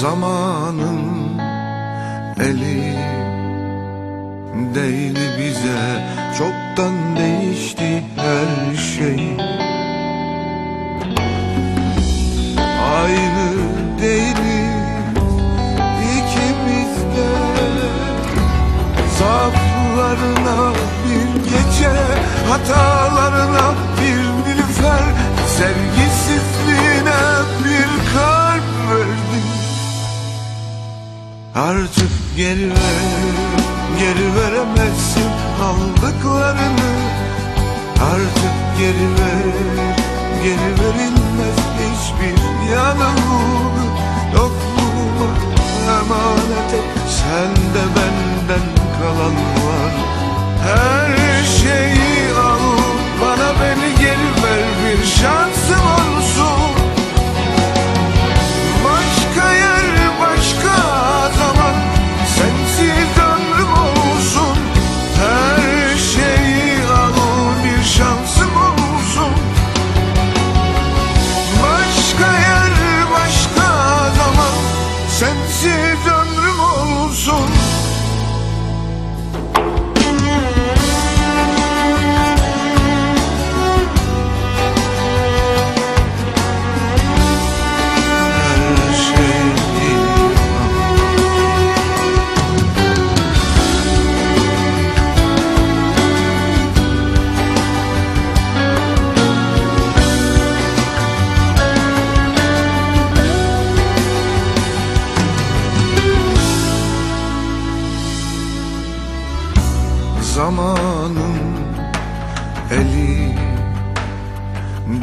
Zamanın eli değil bize. Çoktan değişti her şey. Aynı değiliz ikimiz de. Zaaflarına bir gece Hatalarına Artık geri ver, geri veremezsin aldıklarını. Artık geri ver, geri verilmez hiçbir yanılgı Yokluğuma emanet et,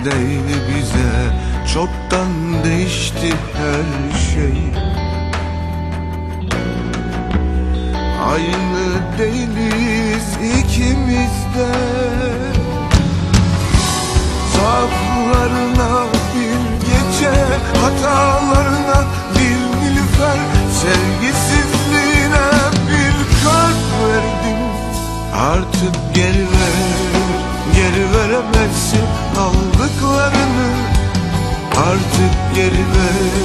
değil bize Çoktan değişti her şey. Aynı değiliz ikimiz de Ver,